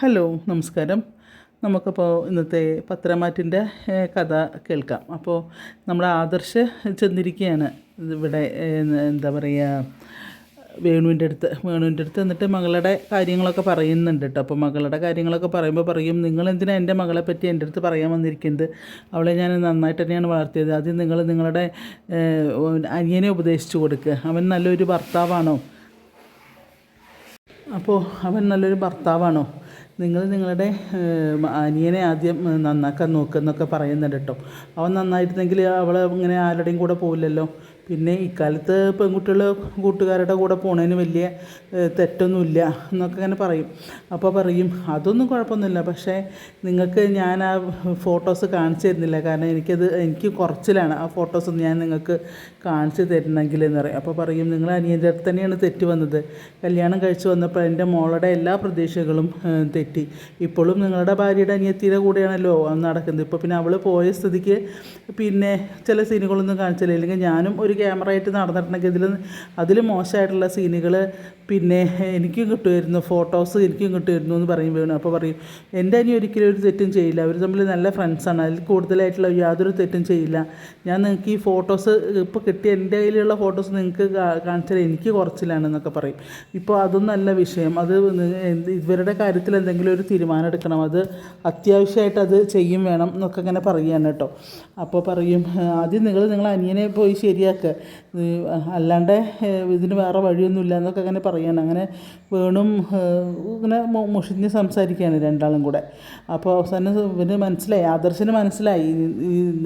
Hello നമസ്കാരം. നമുക്കപ്പോൾ ഇന്നത്തെ പത്രമാറ്റിന്റെ കഥ കേൾക്കാം. അപ്പോൾ നമ്മൾ ആദർശ് ചെന്നിരിക്കുകയാണ് ഇവിടെ എന്താ പറയുക വേണുവിന്റെ അടുത്ത്. വേണുവിന്റെ അടുത്ത് എന്നിട്ട് മകളുടെ കാര്യങ്ങളൊക്കെ പറയുന്നുണ്ട് കേട്ടോ. അപ്പോൾ മകളുടെ കാര്യങ്ങളൊക്കെ പറയുമ്പോൾ പറയും നിങ്ങൾ എന്തിനാണ് എന്റെ മകളെ പറ്റി എന്റെ അടുത്ത് പറയാൻ വന്നിരിക്കുന്നത്? അവളെ ഞാൻ നന്നായിട്ട് തന്നെയാണ് വളർത്തിയത്. ആദ്യം നിങ്ങൾ നിങ്ങളുടെ അനിയനെ ഉപദേശിച്ചു കൊടുക്കുക അവൻ നല്ലൊരു ഭർത്താവാണോ? അപ്പോൾ അവൻ നല്ലൊരു ഭർത്താവാണോ? നിങ്ങൾ നിങ്ങളുടെ അനിയനെ ആദ്യം നന്നാക്കാൻ നോക്കുക എന്നൊക്കെ പറയുന്നുണ്ട് കേട്ടോ. അവൻ നന്നായിരുന്നെങ്കിൽ അവൾ ഇങ്ങനെ ആരുടെയും കൂടെ പോവില്ലല്ലോ. പിന്നെ ഇക്കാലത്ത് പെൺകുട്ടികൾ കൂട്ടുകാരുടെ കൂടെ പോണതിന് വലിയ തെറ്റൊന്നുമില്ല എന്നൊക്കെ ഇങ്ങനെ പറയും. അപ്പോൾ പറയും അതൊന്നും കുഴപ്പമൊന്നുമില്ല. പക്ഷേ നിങ്ങൾക്ക് ഞാൻ ആ ഫോട്ടോസ് കാണിച്ചു തരുന്നില്ല. കാരണം എനിക്കത് എനിക്ക് കുറച്ചിലാണ് ആ ഫോട്ടോസ് ഞാൻ നിങ്ങൾക്ക് കാണിച്ചു തരണമെങ്കിൽ എന്ന് പറയും. അപ്പോൾ പറയും നിങ്ങൾ അനിയന്റെ അടുത്ത് തന്നെയാണ് തെറ്റ് വന്നത്. കല്യാണം കഴിച്ചു വന്നപ്പോൾ എന്റെ മോളുടെ എല്ലാ പ്രതീക്ഷകളും തെറ്റി. ഇപ്പോഴും നിങ്ങളുടെ ഭാര്യയുടെ അനിയത്തിയുടെ കൂടെയാണല്ലോ നടക്കുന്നത്. ഇപ്പോൾ പിന്നെ അവൾ പോയ സ്ഥിതിക്ക് പിന്നെ ചില സീനുകളൊന്നും കാണിച്ചില്ല. ഇല്ലെങ്കിൽ ഞാനും ഒരു ക്യാമറ ആയിട്ട് നടന്നിട്ടുണ്ടെങ്കിൽ ഇതിൽ അതിൽ മോശമായിട്ടുള്ള സീനുകൾ പിന്നെ എനിക്കും കിട്ടുമായിരുന്നു. ഫോട്ടോസ് എനിക്കും കിട്ടുമായിരുന്നു എന്ന് പറയും വേണം. അപ്പോൾ പറയും എന്റെ അനി ഒരിക്കലും ഒരു തെറ്റും ചെയ്യില്ല. അവർ തമ്മിൽ നല്ല ഫ്രണ്ട്സാണ് അതിൽ കൂടുതലായിട്ടുള്ള യാതൊരു തെറ്റും ചെയ്യില്ല. ഞാൻ നിങ്ങൾക്ക് ഈ ഫോട്ടോസ് ഇപ്പോൾ കിട്ടിയ എന്റെ കയ്യിലുള്ള ഫോട്ടോസ് നിങ്ങൾക്ക് കാണിച്ചാൽ എനിക്ക് കുറച്ചിലാണെന്നൊക്കെ പറയും. ഇപ്പോൾ അതൊന്നല്ല വിഷയം. അത് ഇവരുടെ കാര്യത്തിൽ എന്തെങ്കിലും ഒരു തീരുമാനം എടുക്കണം. അത് അത്യാവശ്യമായിട്ട് അത് ചെയ്യും വേണം എന്നൊക്കെ ഇങ്ങനെ പറയുകയാണ് കേട്ടോ. അപ്പോൾ പറയും ആദ്യം നിങ്ങൾ നിങ്ങൾ അനിയനെ പോയി ശരിയാക്കുക ഇത് അല്ലാണ്ട് ഇതിന് വേറെ വഴിയൊന്നുമില്ല എന്നൊക്കെ അങ്ങനെ പറയാണ്. അങ്ങനെ വേണും ഇങ്ങനെ മുഷിഞ്ഞ് സംസാരിക്കുകയാണ് രണ്ടാളും കൂടെ. അപ്പോൾ അവസാനം ഇവന് മനസ്സിലായി ആദർശന് മനസ്സിലായി.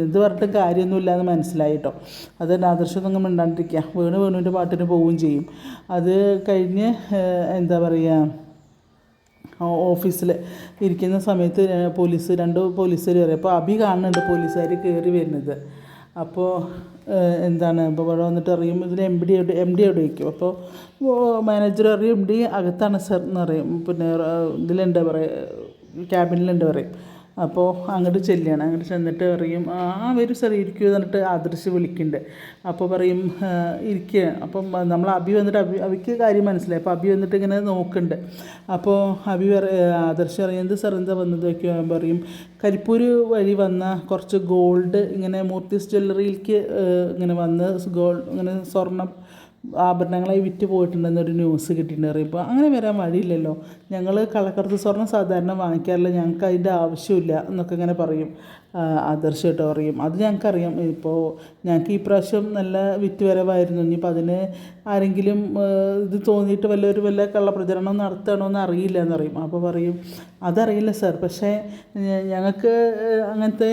എന്ത് പറഞ്ഞിട്ടും കാര്യമൊന്നുമില്ല എന്ന് മനസ്സിലായി കേട്ടോ. അത് തന്നെ ആദർശമൊന്നും മിണ്ടാണ്ടിരിക്കുക. വേണു വേണുവിന്റെ പാട്ടിന് പോവുകയും ചെയ്യും. അത് കഴിഞ്ഞ് എന്താ പറയുക ഓഫീസിൽ ഇരിക്കുന്ന സമയത്ത് പോലീസ് രണ്ട് പോലീസുകാർ വരെ അപ്പോൾ അഭി കാണുന്നുണ്ട് പോലീസുകാർ കയറി വരുന്നത്. അപ്പോൾ എന്താണ് ഇപ്പോൾ ഇവിടെ വന്നിട്ട് അറിയും ഇതിന് എം ഡി എം ഡി എവിടെ വയ്ക്കും. അപ്പോൾ മാനേജർ അറിയും എം ഡി അകത്താണ് സർ എന്ന് പറയും. പിന്നെ ഇതിലുണ്ട് പറയും ക്യാബിനിലുണ്ട് പറയും. അപ്പോൾ അങ്ങോട്ട് ചെല്ലുകയാണ്. അങ്ങോട്ട് ചെന്നിട്ട് പറയും ആ വരും സാർ ഇരിക്കൂ എന്നിട്ട് ആദർശ് വിളിക്കുന്നുണ്ട്. അപ്പോൾ പറയും ഇരിക്കുക അപ്പം നമ്മൾ അഭി വന്നിട്ട് അഭി അബിക്ക് കാര്യം മനസ്സിലായി. അപ്പോൾ അഭി വന്നിട്ട് ഇങ്ങനെ നോക്കുന്നുണ്ട്. അപ്പോൾ അഭി പറ ആദർശ് പറയും എന്ത് സാർ എന്താ വന്നത്? വയ്ക്കുക പറയും കരിപ്പൂര് വഴി വന്ന കുറച്ച് ഗോൾഡ് ഇങ്ങനെ മൂർത്തിസ് ജ്വല്ലറിയിലേക്ക് ഇങ്ങനെ വന്ന് ഗോൾഡ് ഇങ്ങനെ സ്വർണം ആഭരണങ്ങളായി വിറ്റ് പോയിട്ടുണ്ടെന്നൊരു ന്യൂസ് കിട്ടിയിട്ടുണ്ട്. അറിയിപ്പോൾ അങ്ങനെ വരാൻ വഴിയില്ലല്ലോ. ഞങ്ങൾ കളക്കറുത്ത് സ്വർണം സാധാരണ വാങ്ങിക്കാറില്ല. ഞങ്ങൾക്ക് അതിന്റെ ആവശ്യമില്ല എന്നൊക്കെ ഇങ്ങനെ പറയും. ആദർശ് കേട്ടോ പറയും. അത് ഞങ്ങൾക്കറിയാം. ഇപ്പോൾ ഞങ്ങൾക്ക് ഈ പ്രാവശ്യം നല്ല വിറ്റ് വരവായിരുന്നു ഇനിയിപ്പോൾ അതിന് ആരെങ്കിലും ഇത് തോന്നിയിട്ട് വല്ലവരും വല്ല കള്ളപ്രചരണം നടത്തണോ എന്ന് അറിയില്ല എന്ന് പറയും. അപ്പോൾ പറയും അതറിയില്ല സാർ. പക്ഷേ ഞങ്ങൾക്ക് അങ്ങനത്തെ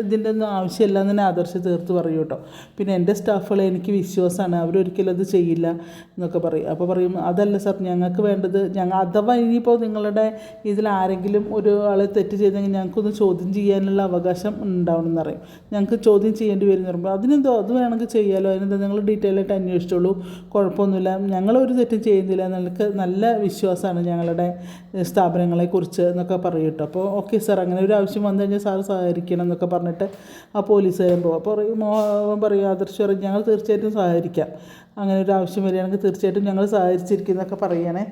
ഇതിന്റെ ഒന്നും ആവശ്യമില്ല എന്ന് തന്നെ ആദർശ് തീർത്ത് പറയും കേട്ടോ. പിന്നെ എന്റെ സ്റ്റാഫുകളെ എനിക്ക് വിശ്വാസമാണ്. അവരൊരിക്കലും അത് ചെയ്യില്ല എന്നൊക്കെ പറയും. അപ്പോൾ പറയും അതല്ല സാർ. ഞങ്ങൾക്ക് വേണ്ടത് ഞങ്ങൾ അഥവാ ഇനിയിപ്പോൾ നിങ്ങളുടെ ഇതിൽ ആരെങ്കിലും ഒരു ആളെ തെറ്റ് ചെയ്തെങ്കിൽ ഞങ്ങൾക്കൊന്ന് ചോദ്യം ചെയ്യാനുള്ള അവകാശം ഉണ്ടാവണം എന്ന് പറയും. ഞങ്ങൾക്ക് ചോദ്യം ചെയ്യേണ്ടി വരും എന്ന് പറയുമ്പോൾ അതിനെന്തോ അത് വേണമെങ്കിൽ ചെയ്യാമല്ലോ അതിനെന്താ നിങ്ങൾ ഡീറ്റെയിൽ ആയിട്ട് അന്വേഷിച്ചോളൂ. കുഴപ്പമൊന്നുമില്ല. ഞങ്ങളൊരു തെറ്റും ചെയ്യുന്നില്ല നിങ്ങൾക്ക് നല്ല വിശ്വാസമാണ് ഞങ്ങളുടെ സ്ഥാപനങ്ങളെ സ്ഥാപനങ്ങളെക്കുറിച്ച് എന്നൊക്കെ പറയും അപ്പോൾ ഓക്കെ സാർ അങ്ങനെ ഒരു ആവശ്യം വന്നു കഴിഞ്ഞാൽ സാർ സഹകരിക്കണം എന്നൊക്കെ പറഞ്ഞിട്ട് ആ പോലീസുകാരൻ പോകും അപ്പോൾ പറയും മോ അവൻ പറയും ആദർശ് പറയും ഞങ്ങൾ തീർച്ചയായിട്ടും സഹകരിക്കാം. അങ്ങനെ ഒരു ആവശ്യം വരികയാണെങ്കിൽ തീർച്ചയായിട്ടും ഞങ്ങൾ സഹകരിച്ചിരിക്കുന്നൊക്കെ പറയണേ.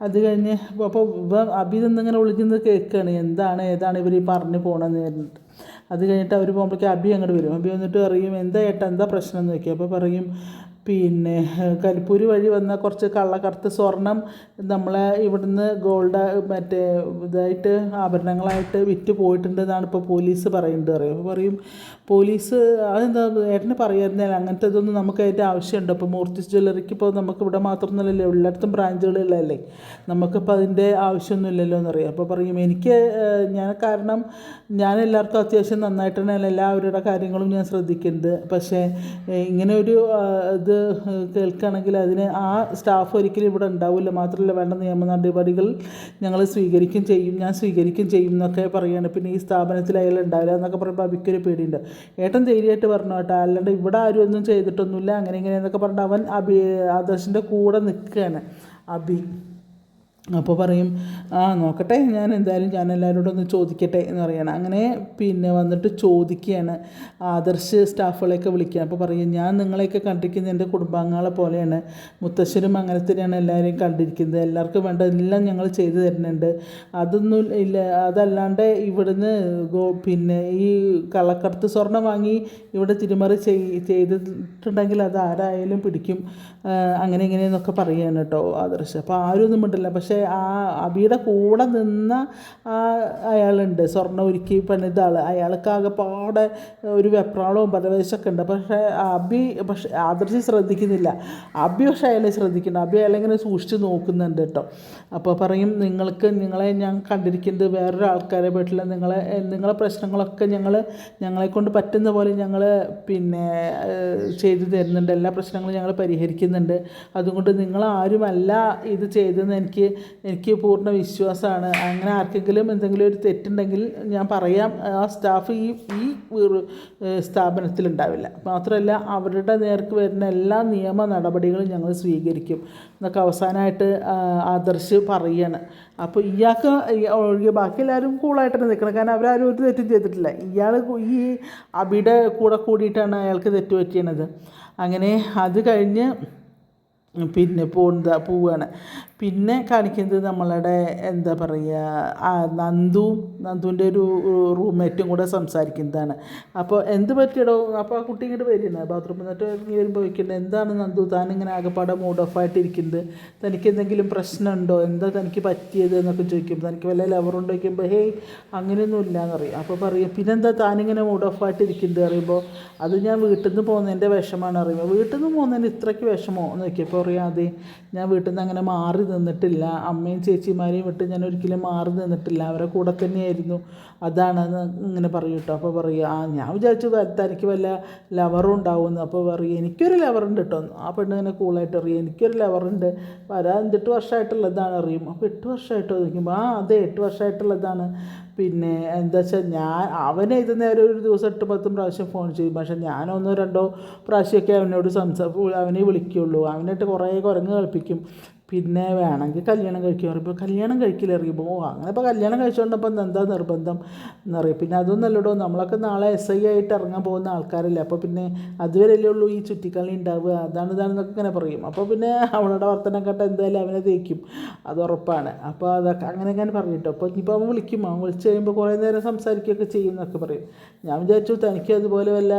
അത് കഴിഞ്ഞ് അപ്പോൾ ഇവ അഭി നിന്നിങ്ങനെ വിളിക്കുന്നത് കേൾക്കുകയാണ് എന്താണ് ഏതാണ് ഇവർ ഈ പറഞ്ഞു പോകണമെന്ന് പറഞ്ഞിട്ട്. അത് കഴിഞ്ഞിട്ട് അവർ പോകുമ്പോഴേക്കും അബി അങ്ങോട്ട് വരും. അബി വന്നിട്ട് പറയും എന്താ ഏട്ടാ എന്താ പ്രശ്നം? എന്ന് ചോദിക്കും. അപ്പോൾ പറയും പിന്നെ കരിപ്പൂര് വഴി വന്ന കുറച്ച് കള്ളക്കടത്ത് സ്വർണം നമ്മളെ ഇവിടുന്ന് ഗോൾഡ് മറ്റേ ഇതായിട്ട് ആഭരണങ്ങളായിട്ട് വിറ്റ് പോയിട്ടുണ്ടെന്നാണ് ഇപ്പോൾ പോലീസ് പറയുന്നത്. പറയും പറയും പോലീസ് അതെന്താ ഏട്ടന് പറയായിരുന്നില്ല അങ്ങനത്തെ ഇതൊന്നും നമുക്ക് അതിന്റെ ആവശ്യമുണ്ട്. അപ്പോൾ മൂർത്തിസ് ജ്വല്ലറിക്ക് ഇപ്പോൾ നമുക്ക് ഇവിടെ മാത്രമൊന്നുമല്ലല്ലോ. എല്ലായിടത്തും ബ്രാഞ്ചുകളുള്ളതല്ലേ നമുക്കിപ്പോൾ അതിന്റെ ആവശ്യമൊന്നുമില്ലല്ലോ എന്നറിയാം. അപ്പോൾ പറയും എനിക്ക് ഞാൻ കാരണം ഞാൻ എല്ലാവർക്കും അത്യാവശ്യം നന്നായിട്ട് തന്നെയല്ല എല്ലാവരുടെ കാര്യങ്ങളും ഞാൻ ശ്രദ്ധിക്കുന്നുണ്ട് പക്ഷേ ഇങ്ങനെ ഒരു ആ, കേൾക്കുകയാണെങ്കിൽ അതിന് ആ സ്റ്റാഫ് ഒരിക്കലും ഇവിടെ ഉണ്ടാവില്ല. മാത്രമല്ല വേണ്ട നിയമ നടപടികൾ ഞങ്ങൾ സ്വീകരിക്കും ചെയ്യും ഞാൻ സ്വീകരിക്കും ചെയ്യും എന്നൊക്കെ പറയുകയാണ്. പിന്നെ ഈ സ്ഥാപനത്തിൽ അയാൾ ഉണ്ടാവില്ല എന്നൊക്കെ പറയുമ്പോൾ അബിക്കൊരു പേടിയുണ്ട്. ഏട്ടൻ ധൈര്യമായിട്ട് പറഞ്ഞു കേട്ടോ അല്ലാണ്ട് ഇവിടെ ആരും ഒന്നും ചെയ്തിട്ടൊന്നുമില്ല അങ്ങനെ ഇങ്ങനെ എന്നൊക്കെ പറഞ്ഞിട്ട് അവൻ അബി ആദർശിന്റെ കൂടെ നിൽക്കുകയാണ്. അബി. അപ്പോൾ പറയും ആ നോക്കട്ടെ ഞാൻ എന്തായാലും ഞാൻ എല്ലാവരോടും ഒന്ന് ചോദിക്കട്ടെ എന്ന് പറയണം. അങ്ങനെ പിന്നെ വന്നിട്ട് ചോദിക്കുകയാണ്. ആദർശ് സ്റ്റാഫുകളെയൊക്കെ വിളിക്കുക അപ്പോൾ പറയും ഞാൻ നിങ്ങളെയൊക്കെ കണ്ടിരിക്കുന്നത് എന്റെ കുടുംബാംഗങ്ങളെ പോലെയാണ്. മുത്തശ്ശനും അങ്ങനെ തന്നെയാണ് എല്ലാവരെയും കണ്ടിരിക്കുന്നത്. എല്ലാവർക്കും വേണ്ട എല്ലാം ഞങ്ങൾ ചെയ്തു തരുന്നുണ്ട്. അതൊന്നും ഇല്ല അതല്ലാണ്ട് ഇവിടുന്ന് ഗോ പിന്നെ ഈ കള്ളക്കടത്ത് സ്വർണം വാങ്ങി ഇവിടെ തിരിമറി ചെയ് ചെയ്തിട്ടുണ്ടെങ്കിൽ അത് ആരായാലും പിടിക്കും. അങ്ങനെ ഇങ്ങനെയെന്നൊക്കെ പറയുകയാണ് കേട്ടോ ആദർശ്. അപ്പോൾ ആരും ഒന്നും മിണ്ടില്ല. പക്ഷേ ആ അബിയുടെ കൂടെ നിന്ന അയാളുണ്ട്. സ്വർണം ഒരുക്കി പണിത ആൾ അയാൾക്ക് ആകെപ്പാടെ ഒരു വെപ്രാളവും പരവേശമൊക്കെ ഉണ്ട്. പക്ഷേ അബി പക്ഷേ ആദർശി ശ്രദ്ധിക്കുന്നില്ല. അബി പക്ഷേ അയാളെ ശ്രദ്ധിക്കുന്നു അബി അയാളെ ഇങ്ങനെ സൂക്ഷിച്ച് നോക്കുന്നുണ്ട് കേട്ടോ. അപ്പോൾ പറയും നിങ്ങൾക്ക് നിങ്ങളെ ഞാൻ കണ്ടിരിക്കുന്നത് വേറൊരു ആൾക്കാരെ വീട്ടിൽ നിങ്ങളെ നിങ്ങളെ പ്രശ്നങ്ങളൊക്കെ ഞങ്ങൾ ഞങ്ങളെ കൊണ്ട് പറ്റുന്ന പോലെ ഞങ്ങൾ പിന്നെ ചെയ്തു തരുന്നുണ്ട്. എല്ലാ പ്രശ്നങ്ങളും ഞങ്ങൾ പരിഹരിക്കുന്നുണ്ട്. അതുകൊണ്ട് നിങ്ങൾ നിങ്ങളാരുമല്ല ഇത് ചെയ്തതെന്ന് എനിക്ക് എനിക്ക് പൂർണ വിശ്വാസമാണ്. അങ്ങനെ ആർക്കെങ്കിലും എന്തെങ്കിലും ഒരു തെറ്റുണ്ടെങ്കിൽ ഞാൻ പറയാം. ആ സ്റ്റാഫ് ഈ ഈ സ്ഥാപനത്തിലുണ്ടാവില്ല. മാത്രമല്ല അവരുടെ നേർക്ക് വരുന്ന എല്ലാ നിയമ നടപടികളും ഞങ്ങൾ സ്വീകരിക്കും. എന്നൊക്കെ അവസാനമായിട്ട് ആദർശ് പറയാണ്. അപ്പോൾ ഇയാൾക്ക് ഒഴികെ ബാക്കി എല്ലാവരും കൂളായിട്ടാണ് നിൽക്കുന്നത് കാരണം അവരാരും ഒരു തെറ്റും ചെയ്തിട്ടില്ല. ഇയാൾ ഈ അബിയുടെ കൂടെ കൂടിയിട്ടാണ് അയാൾക്ക് തെറ്റ് പറ്റിയത് അങ്ങനെ അത് കഴിഞ്ഞ് പിന്നെ പോകുന്നത് പോവുകയാണ് പിന്നെ കാണിക്കുന്നത് നമ്മളുടെ എന്താ പറയുക ആ നന്ദുവും നന്ദുവിന്റെ ഒരു റൂംമേറ്റും കൂടെ സംസാരിക്കുന്നതാണ്. അപ്പോൾ എന്ത് പറ്റിയടോ? അപ്പോൾ ആ കുട്ടി ഇങ്ങോട്ട് വരുന്നത് ബാത്റൂമിൽ നിന്നിട്ട് ഇറങ്ങി വരുമ്പോൾ വയ്ക്കുന്നത് എന്താണ് നന്ദു? താൻ ഇങ്ങനെ ആകെപ്പാടെ മൂഡ് ഓഫ് ആയിട്ടിരിക്കുന്നത്. തനിക്ക് എന്തെങ്കിലും പ്രശ്നമുണ്ടോ? എന്താ തനിക്ക് പറ്റിയത്? എന്നൊക്കെ ചോദിക്കുമ്പോൾ തനിക്ക് വല്ല ലവറുണ്ടോ ചോദിക്കുമ്പോൾ ഹേയ് അങ്ങനെയൊന്നും ഇല്ല എന്ന് പറയും. അപ്പോൾ പറയും പിന്നെന്താ താനിങ്ങനെ മൂഡ് ഓഫ് ആയിട്ടിരിക്കുന്നത്? പറയുമ്പോൾ അത് ഞാൻ വീട്ടിൽ നിന്ന് പോകുന്നതിന്റെ വിഷമാണ് അറിയുമ്പോൾ വീട്ടിൽ നിന്ന് പോകുന്നതിന് ഇത്രയ്ക്ക് വിഷമോ എന്ന് നോക്കിയപ്പോൾ അറിയാതെ ഞാൻ വീട്ടിൽ നിന്ന് അങ്ങനെ മാറി നിന്നിട്ടില്ല. അമ്മയും ചേച്ചിമാരെയും വിട്ട് ഞാൻ ഒരിക്കലും മാറി നിന്നിട്ടില്ല. അവരെ കൂടെ തന്നെയായിരുന്നു. അതാണെന്ന് ഇങ്ങനെ പറയും കേട്ടോ അപ്പോൾ പറയും ആ ഞാൻ വിചാരിച്ചു തനിക്ക് വല്ല ലവറും ഉണ്ടാവുമെന്ന്. അപ്പോൾ പറയും എനിക്കൊരു ലവറുണ്ട് കേട്ടോ ആ പെണ്ണ് ഇങ്ങനെ കൂളായിട്ട് അറിയും എനിക്കൊരു ലവറുണ്ട് വരാൻ എട്ട് വർഷമായിട്ടുള്ളതാണ് അറിയും അപ്പോൾ എട്ട് വർഷമായിട്ടോ ചോദിക്കുമ്പോൾ ആ അതെ എട്ട് വർഷമായിട്ടുള്ളതാണ് പിന്നെ എന്താ വെച്ചാൽ ഞാൻ അവനെ ഇത് നേരെ ഒരു ദിവസം എട്ട് പത്തും പ്രാവശ്യം ഫോൺ ചെയ്യും. പക്ഷെ ഞാനൊന്നോ രണ്ടോ പ്രാവശ്യമൊക്കെ അവനോട് സംസാ അവനെ വിളിക്കുകയുള്ളൂ അവനായിട്ട് കുറേ കുരങ്ങ് കളിപ്പിക്കും. പിന്നെ വേണമെങ്കിൽ കല്യാണം കഴിക്കാൻ പറയുമ്പോൾ കല്യാണം കഴിക്കില്ല അറിയുമ്പോൾ ഓ അങ്ങനെ ഇപ്പോൾ കല്യാണം കഴിച്ചുകൊണ്ടപ്പോൾ എന്താ നിർബന്ധം? എന്നറിയും പിന്നെ അതൊന്നല്ലടോ നമ്മളൊക്കെ നാളെ എസ് ഐ ആയിട്ട് ഇറങ്ങാൻ പോകുന്ന ആൾക്കാരല്ലേ. അപ്പോൾ പിന്നെ അതുവരെയല്ലേ ഉള്ളൂ ഈ ചുറ്റിക്കളി ഉണ്ടാവുക. അതാണ് ഇതാണെന്നൊക്കെ ഇങ്ങനെ പറയും. അപ്പോൾ പിന്നെ അവളുടെ വർത്തനം കേട്ട എന്തായാലും അവനെ തേക്കും അത് ഉറപ്പാണ്. അപ്പോൾ അതൊക്കെ അങ്ങനെ ഞാൻ പറഞ്ഞിട്ടോ അപ്പോൾ ഇനിയിപ്പോൾ അവൻ വിളിക്കും. അവൻ വിളിച്ച് കഴിയുമ്പോൾ കുറേ നേരം സംസാരിക്കുകയൊക്കെ ചെയ്യും എന്നൊക്കെ പറയും. ഞാൻ വിചാരിച്ചു തനിക്ക് അതുപോലെ വല്ല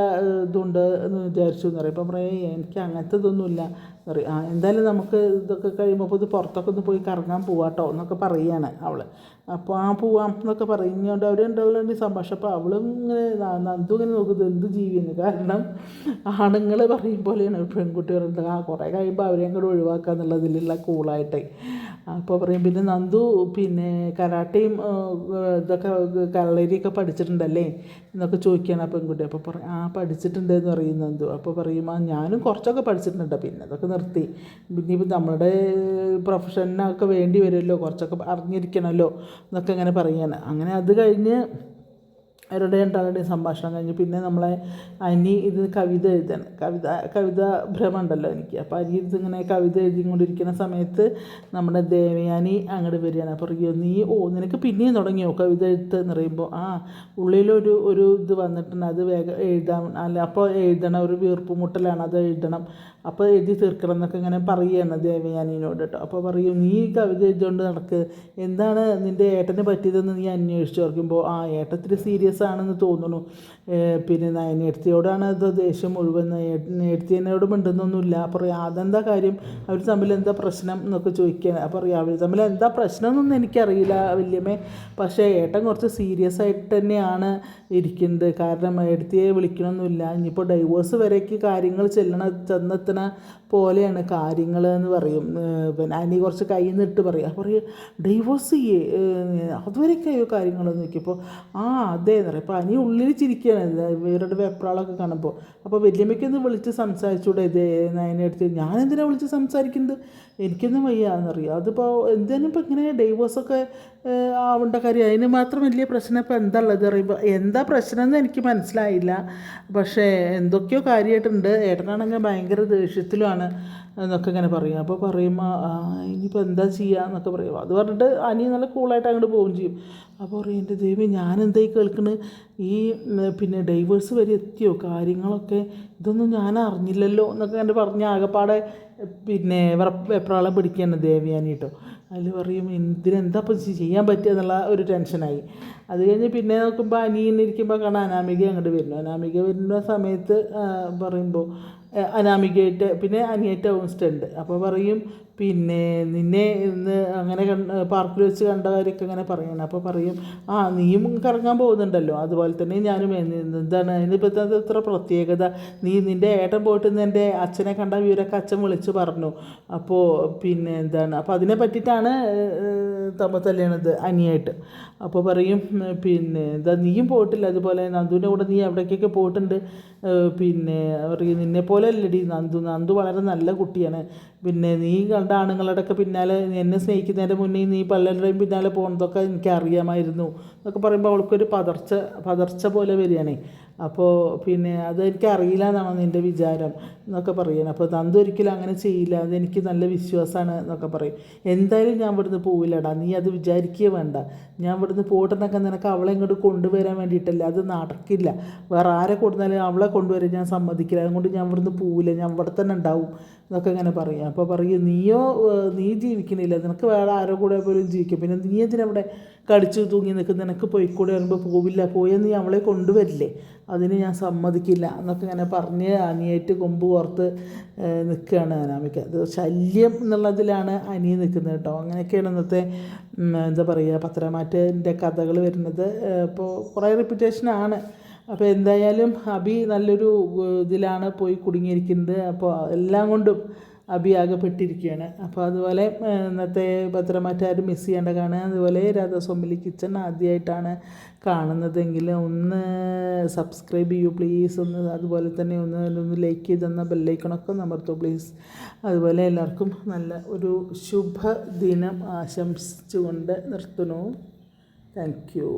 ഇതുണ്ട് എന്ന് വിചാരിച്ചു എന്ന് പറയും. അപ്പം പറയും എനിക്ക് അങ്ങനത്തെ ഇതൊന്നുമില്ല. പറയും ആ എന്തായാലും നമുക്ക് ഇതൊക്കെ കഴിയുമ്പോൾ ഇത് പുറത്തൊക്കെ ഒന്ന് പോയി കറങ്ങാൻ പോവാട്ടോ എന്നൊക്കെ പറയുകയാണ് അവൾ അപ്പോൾ ആ പോവാം എന്നൊക്കെ പറയുന്നതുകൊണ്ട് അവർ രണ്ടാളുണ്ട് സംഭാഷണം അപ്പോൾ അവളും ഇങ്ങനെ നന്ദു ഇങ്ങനെ നോക്കുന്നത് എന്ത് ജീവിയെന്ന് കാരണം ആണുങ്ങൾ പറയും പോലെയാണ് പെൺകുട്ടികളുണ്ട് ആ കുറേ കഴിയുമ്പോൾ അവരെയും കൂടെ ഒഴിവാക്കുക എന്നുള്ളതിലുള്ള കൂളായിട്ടേ അപ്പോൾ പറയും പിന്നെ നന്ദു പിന്നെ കരാട്ടയും ഇതൊക്കെ കളരിയൊക്കെ പഠിച്ചിട്ടുണ്ടല്ലേ? എന്നൊക്കെ ചോദിക്കുകയാണ് ആ പെൺകുട്ടി. അപ്പോൾ പറയും ആ പഠിച്ചിട്ടുണ്ട് എന്ന് പറയും നന്ദു. അപ്പോൾ പറയും ആ ഞാനും കുറച്ചൊക്കെ പഠിച്ചിട്ടുണ്ട് പിന്നെ അതൊക്കെ നിർത്തി. പിന്നെ ഇപ്പം നമ്മുടെ പ്രൊഫഷനൊക്കെ വേണ്ടി വരുമല്ലോ. കുറച്ചൊക്കെ അറിഞ്ഞിരിക്കണമല്ലോ എന്നൊക്കെ ഇങ്ങനെ പറയാണ്. അങ്ങനെ അത് കഴിഞ്ഞ് അവരുടെ രണ്ടാളുടെയും സംഭാഷണം കഴിഞ്ഞ് പിന്നെ നമ്മളെ അനി ഇത് കവിത എഴുതാണ് കവിത കവിത ഭ്രമമുണ്ടല്ലോ എനിക്ക്. അപ്പോൾ അനി ഇതിങ്ങനെ കവിത എഴുതിക്കൊണ്ടിരിക്കുന്ന സമയത്ത് നമ്മുടെ ദേവയാനി അങ്ങോട്ട് വരികയാണ്. അപ്പോൾ പറയോ നീ ഓ നിനക്ക് പിന്നെയും തുടങ്ങിയോ കവിത എഴുത്ത് എന്ന് പറയുമ്പോൾ ആ ഉള്ളിലൊരു ഒരു ഇത് വന്നിട്ടുണ്ട്. അത് വേഗം എഴുതാൻ അല്ല അപ്പോൾ എഴുതണം ഒരു വീർപ്പ് മുട്ടലാണ് അത് എഴുതണം. അപ്പോൾ എഴുതി തീർക്കണം എന്നൊക്കെ ഇങ്ങനെ പറയുകയാണ് ദേവയാനിനോട് കേട്ടോ. അപ്പോൾ പറയും നീ കവിത എഴുതിക്കൊണ്ട് നടക്ക്. എന്താണ് നിന്റെ ഏട്ടന് പറ്റിയതെന്ന് നീ അന്വേഷിച്ച് ഓർക്കുമ്പോൾ ആ ഏട്ടത്തിരി സീരിയസ് ആണെന്ന് തോന്നുന്നു. പിന്നെ നയനേടത്തിയോടാണ് അത് ദേഷ്യം മുഴുവൻ. നേടത്തിനോട് മിണ്ടുന്നൊന്നുമില്ല. അപ്പോൾ പറയാം അതെന്താ കാര്യം? അവർ തമ്മിൽ എന്താ പ്രശ്നം എന്നൊക്കെ ചോദിക്കുകയാണ് അപ്പോൾ പറയാം അവർ തമ്മിൽ എന്താ പ്രശ്നം എന്നൊന്നും എനിക്കറിയില്ല വല്യമ്മേ. പക്ഷേ ഏട്ടൻ കുറച്ച് സീരിയസ് ആയിട്ട് തന്നെയാണ് ഇരിക്കുന്നത്. കാരണം എടുത്തിയെ വിളിക്കണമെന്നില്ല ഇനിയിപ്പോൾ ഡൈവേഴ്സ് വരേക്ക് കാര്യങ്ങൾ ചെല്ലണ ചെന്നെത്തണ പോലെയാണ് കാര്യങ്ങൾ എന്ന് പറയും പിന്നെ അനി കുറച്ച് കൈ നിട്ട് പറയും പറയും ഡൈവോഴ്സ് ചെയ്യേ. അതുവരെയൊക്കെയോ കാര്യങ്ങളെന്ന് നോക്കിയപ്പോൾ ആ അതേ എന്ന് പറയും. അപ്പോൾ അനി ഉള്ളിൽ ചിരിക്കുകയാണ് ഇവരുടെ വെപ്രാളൊക്കെ കാണുമ്പോൾ അപ്പോൾ വല്യമ്മയ്ക്കൊന്ന് വിളിച്ച് സംസാരിച്ചൂടെ ഇത് അതിനടുത്ത് ഞാൻ എന്തിനാണ് വിളിച്ച് സംസാരിക്കുന്നത്? എനിക്കൊന്നും വയ്യ എന്നറിയാം അതിപ്പോൾ എന്തിനും ഇപ്പോൾ ഇങ്ങനെ ഡൈവോഴ്സൊക്കെ ആവേണ്ട കാര്യം. അതിന് മാത്രം വലിയ പ്രശ്നം ഇപ്പോൾ എന്താ ഉള്ളത്? പറയുമ്പോൾ എന്താ പ്രശ്നം എന്ന് എനിക്ക് മനസ്സിലായില്ല. പക്ഷേ എന്തൊക്കെയോ കാര്യമായിട്ടുണ്ട് ഏട്ടനാണെങ്കിൽ ഭയങ്കര ദേഷ്യം ദേഷ്യത്തിലുമാണ് എന്നൊക്കെ ഇങ്ങനെ പറയും അപ്പോൾ പറയുമ്പോൾ ഇനിയിപ്പോൾ എന്താ ചെയ്യുക എന്നൊക്കെ പറയും അത് പറഞ്ഞിട്ട് അനിയൻ നല്ല കൂളായിട്ട് അങ്ങോട്ട് പോവുകയും ചെയ്യും. അപ്പോൾ പറയും എന്റെ ദൈവം ഞാൻ എന്തായി കേൾക്കുന്നത് ഈ പിന്നെ ഡൈവേഴ്സ് വരെ എത്തിയോ? കാര്യങ്ങളൊക്കെ ഇതൊന്നും ഞാൻ അറിഞ്ഞില്ലല്ലോ? എന്നൊക്കെ എന്റെ പറഞ്ഞ ആകെപ്പാടെ പിന്നെ വെപ്രാളം പിടിക്കുകയാണ് ദേവയാനി കേട്ടോ അതിൽ പറയും ഇതിനെന്താ ഇപ്പം ചെയ്യാൻ പറ്റുക? എന്നുള്ള ഒരു ടെൻഷനായി. അത് കഴിഞ്ഞ് പിന്നെ നോക്കുമ്പോൾ അനിയൻ ഇരിക്കുമ്പോൾ കാണാൻ അനാമിക അങ്ങോട്ട് വരുന്നു. അനാമിക വരുന്ന സമയത്ത് പറയുമ്പോൾ അനാമികയായിട്ട് പിന്നെ അനിയേറ്റ ഉണ്ട് അപ്പോൾ പറയും പിന്നെ നിന്നെ ഇന്ന് അങ്ങനെ പാർക്കിൽ വെച്ച് കണ്ട കാര്യമൊക്കെ അങ്ങനെ പറയണം. അപ്പോൾ പറയും ആ നീയും കറങ്ങാൻ പോകുന്നുണ്ടല്ലോ. അതുപോലെ തന്നെ ഞാനും എന്താണ് ഇതിപ്പോൾ എത്ര പ്രത്യേകത. നീ നിന്റെ ഏട്ടൻ പോയിട്ട് എന്റെ അച്ഛനെ കണ്ട വിവരമൊക്കെ അച്ഛൻ വിളിച്ച് പറഞ്ഞു. അപ്പോൾ പിന്നെ എന്താണ് അപ്പോൾ അതിനെ പറ്റിയിട്ടാണ് തമ്മ തല്ലണത് അനിയായിട്ട്. അപ്പോൾ പറയും പിന്നെ എന്താ നീയും പോയിട്ടില്ല. അതുപോലെ നന്ദുവിന്റെ കൂടെ നീ എവിടേക്കൊക്കെ പോയിട്ടുണ്ട്? പിന്നെ പറയും നിന്നെ പോലെ അല്ലടി നന്ദു നന്ദു വളരെ നല്ല കുട്ടിയാണ്. പിന്നെ നീ കണ്ട ആണുങ്ങളുടെയൊക്കെ പിന്നാലെ എന്നെ സ്നേഹിക്കുന്നതിന്റെ മുന്നേ നീ പലരുടെയും പിന്നാലെ പോകുന്നതൊക്കെ എനിക്ക് അറിയാമായിരുന്നു എന്നൊക്കെ പറയുമ്പോൾ അവൾക്കൊരു പതർച്ച പതർച്ച പോലെ വരികയാണേ. അപ്പോൾ പിന്നെ അത് എനിക്ക് അറിയില്ല എന്നാണ് നിന്റെ വിചാരം എന്നൊക്കെ പറയണം. അപ്പോൾ നന്ദു അങ്ങനെ ചെയ്യില്ല. അതെനിക്ക് നല്ല വിശ്വാസമാണ് എന്നൊക്കെ പറയും. എന്തായാലും ഞാൻ ഇവിടുന്ന് പോവില്ലടാ. നീ അത് വിചാരിക്കുക വേണ്ട. ഞാൻ ഇവിടുന്ന് പോട്ടെന്നൊക്കെ നിനക്ക് അവളെ ഇങ്ങോട്ട് കൊണ്ടുവരാൻ വേണ്ടിയിട്ടല്ല? അത് നടക്കില്ല. വേറെ ആരെ കൊടുത്താലും അവളെ കൊണ്ടുവരാൻ ഞാൻ സമ്മതിക്കില്ല. അതുകൊണ്ട് ഞാൻ ഇവിടുന്ന് പോവില്ല. ഞാൻ ഇവിടെ തന്നെ ഉണ്ടാവും. എന്നൊക്കെ ഇങ്ങനെ പറയും. അപ്പോൾ പറയും നീയോ നീ ജീവിക്കണില്ല. നിനക്ക് വേറെ ആരോ കൂടെ പോലും ജീവിക്കും. പിന്നെ നീ എന്തിനവിടെ കടിച്ചു തൂങ്ങി നിൽക്കും നിനക്ക് പോയിക്കൂടെ വരുമ്പോൾ പോവില്ല. പോയാൽ നീ അവളെ കൊണ്ടുവരില്ലേ? അതിന് ഞാൻ സമ്മതിക്കില്ല. എന്നൊക്കെ ഇങ്ങനെ പറഞ്ഞ് അനിയായിട്ട് കൊമ്പ് കോർത്ത് നിൽക്കുകയാണ് അനാമിക. അത് ശല്യം എന്നുള്ളതിലാണ് അനിയ നിൽക്കുന്നത് കേട്ടോ. അങ്ങനെയൊക്കെയാണ് ഇന്നത്തെ എന്താ പറയുക പത്രമാറ്റന്റെ കഥകൾ വരുന്നത്. ഇപ്പോൾ കുറേ റിപ്പീറ്റേഷനാണ് അപ്പോൾ എന്തായാലും അബി നല്ലൊരു ഇതിലാണ് പോയി കുടുങ്ങിയിരിക്കുന്നത്. അപ്പോൾ എല്ലാം കൊണ്ടും അബി ആകപ്പെട്ടിരിക്കുകയാണ്. അപ്പോൾ അതുപോലെ ഇന്നത്തെ പത്രമാറ്റാരും മിസ് ചെയ്യേണ്ട കാണുക അതുപോലെ രാധാസ്വാമിലി കിച്ചൺ ആദ്യമായിട്ടാണ് കാണുന്നതെങ്കിൽ ഒന്ന് സബ്സ്ക്രൈബ് ചെയ്യൂ പ്ലീസ് ഒന്ന് അതുപോലെ തന്നെ ഒന്ന് ഒന്ന് ലൈക്ക് ചെയ്ത് തന്ന ബെല്ലൈക്കണൊക്കെ അമർത്തൂ പ്ലീസ് അതുപോലെ എല്ലാവർക്കും നല്ല ഒരു ശുഭദിനം ആശംസിച്ചുകൊണ്ട് നിർത്തുന്നു. Thank you